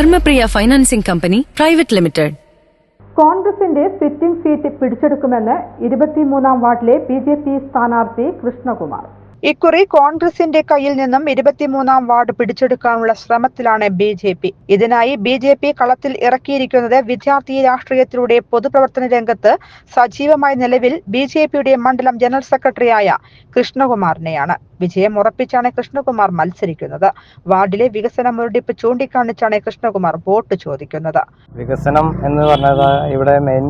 Dharmapriya financing company private limited. കോൺഗ്രസിന്റെ sitting seat പിടിച്ചെടുക്കുമെന്ന് ഇരുപത്തിമൂന്നാം വാർഡിലെ ബി ജെ പി സ്ഥാനാർത്ഥി കൃഷ്ണകുമാർ. ഇക്കുറി കോൺഗ്രസിന്റെ കയ്യിൽ നിന്നും ഇരുപത്തിമൂന്നാം വാർഡ് പിടിച്ചെടുക്കാനുള്ള ശ്രമത്തിലാണ് ബി ജെ പി. ഇതിനായി ബി ജെ പി കളത്തിൽ ഇറക്കിയിരിക്കുന്നത് വിദ്യാർത്ഥി രാഷ്ട്രീയത്തിലൂടെ പൊതുപ്രവർത്തന രംഗത്ത് സജീവമായ നിലവിൽ ബി ജെ പിയുടെ മണ്ഡലം ജനറൽ സെക്രട്ടറിയായ കൃഷ്ണകുമാറിനെയാണ്. വിജയം ഉറപ്പിച്ചാണ് കൃഷ്ണകുമാർ മത്സരിക്കുന്നത്. വാർഡിലെ വികസന മുരടിപ്പ് ചൂണ്ടിക്കാണിച്ചാണ് കൃഷ്ണകുമാർ വോട്ട് ചോദിക്കുന്നത്. വികസനം എന്ന് പറഞ്ഞത് ഇവിടെ മെയിൻ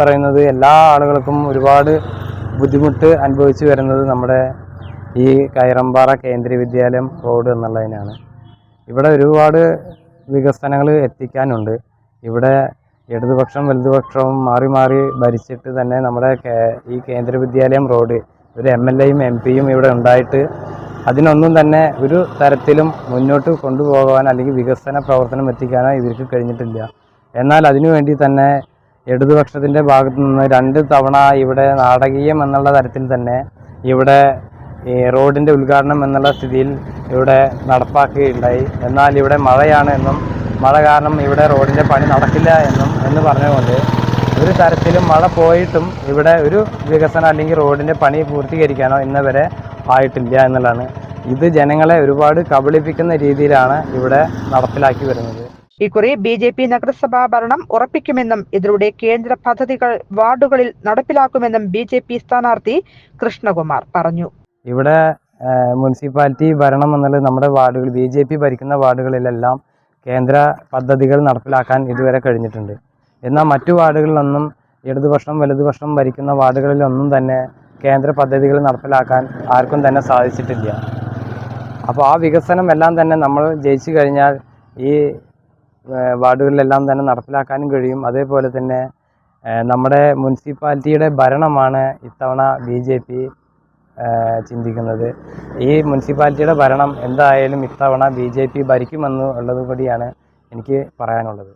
പറയുന്നത് എല്ലാ ആളുകൾക്കും ഒരുപാട് ബുദ്ധിമുട്ട് അനുഭവിച്ചു വരുന്നത് നമ്മുടെ ഈ കയറമ്പാറ കേന്ദ്രീയ വിദ്യാലയം റോഡ് എന്നുള്ളതിനാണ്. ഇവിടെ ഒരുപാട് വികസനങ്ങൾ എത്തിക്കാനുണ്ട്. ഇവിടെ ഇടതുപക്ഷം വലതുപക്ഷവും മാറി മാറി ഭരിച്ചിട്ട് തന്നെ നമ്മുടെ ഈ കേന്ദ്ര വിദ്യാലയം റോഡ് ഒരു എം എൽ എയും എം പിയും ഇവിടെ ഉണ്ടായിട്ട് അതിനൊന്നും തന്നെ ഒരു തരത്തിലും മുന്നോട്ട് കൊണ്ടുപോകാൻ അല്ലെങ്കിൽ വികസന പ്രവർത്തനം എത്തിക്കാനോ ഇവർക്ക് കഴിഞ്ഞിട്ടില്ല. എന്നാൽ അതിനുവേണ്ടി തന്നെ ഇടതുപക്ഷത്തിന്റെ ഭാഗത്തു നിന്ന് രണ്ട് തവണ ഇവിടെ നാടകീയം എന്നുള്ള തരത്തിൽ തന്നെ ഇവിടെ ഈ റോഡിന്റെ ഉദ്ഘാടനം എന്നുള്ള സ്ഥിതിയിൽ ഇവിടെ നടപ്പാക്കുകയുണ്ടായി. എന്നാൽ ഇവിടെ മഴയാണ് എന്നും മഴ കാരണം ഇവിടെ റോഡിന്റെ പണി നടക്കില്ല എന്നും എന്ന് പറഞ്ഞുകൊണ്ട് ഒരു തരത്തിലും മഴ പോയിട്ടും ഇവിടെ ഒരു വികസനം അല്ലെങ്കിൽ റോഡിന്റെ പണി പൂർത്തീകരിക്കാനോ ഇന്നവരെ ആയിട്ടില്ല എന്നുള്ളതാണ്. ഇത് ജനങ്ങളെ ഒരുപാട് കബളിപ്പിക്കുന്ന രീതിയിലാണ് ഇവിടെ നടപ്പിലാക്കി വരുന്നത്. ഇക്കുറി ബി ജെ പി നഗരസഭാ ഭരണം ഉറപ്പിക്കുമെന്നും ഇതിലൂടെ കേന്ദ്ര പദ്ധതികൾ വാർഡുകളിൽ നടപ്പിലാക്കുമെന്നും ബി ജെ പി സ്ഥാനാർത്ഥി കൃഷ്ണകുമാർ പറഞ്ഞു. ഇവിടെ മുനിസിപ്പാലിറ്റി ഭരണം എന്നുള്ളത് നമ്മുടെ വാർഡുകൾ ബി ജെ പി ഭരിക്കുന്ന വാർഡുകളിലെല്ലാം കേന്ദ്ര പദ്ധതികൾ നടപ്പിലാക്കാൻ ഇതുവരെ കഴിഞ്ഞിട്ടുണ്ട്. എന്നാൽ മറ്റു വാർഡുകളിലൊന്നും ഇടതുപക്ഷം വലതുപക്ഷം ഭരിക്കുന്ന വാർഡുകളിലൊന്നും തന്നെ കേന്ദ്ര പദ്ധതികൾ നടപ്പിലാക്കാൻ ആർക്കും തന്നെ സാധിച്ചിട്ടില്ല. അപ്പോൾ ആ വികസനം എല്ലാം തന്നെ നമ്മൾ ജയിച്ചു കഴിഞ്ഞാൽ ഈ വാർഡുകളിലെല്ലാം തന്നെ നടപ്പിലാക്കാനും കഴിയും. അതേപോലെ തന്നെ നമ്മുടെ മുനിസിപ്പാലിറ്റിയുടെ ഭരണമാണ് ഇത്തവണ ബി ജെ പി ചിന്തിക്കുന്നത്. ഈ മുനിസിപ്പാലിറ്റിയുടെ ഭരണം എന്തായാലും ഇത്തവണ ബി ജെ പി ഭരിക്കുമെന്ന് ഉള്ളത് കൂടിയാണ് എനിക്ക് പറയാനുള്ളത്.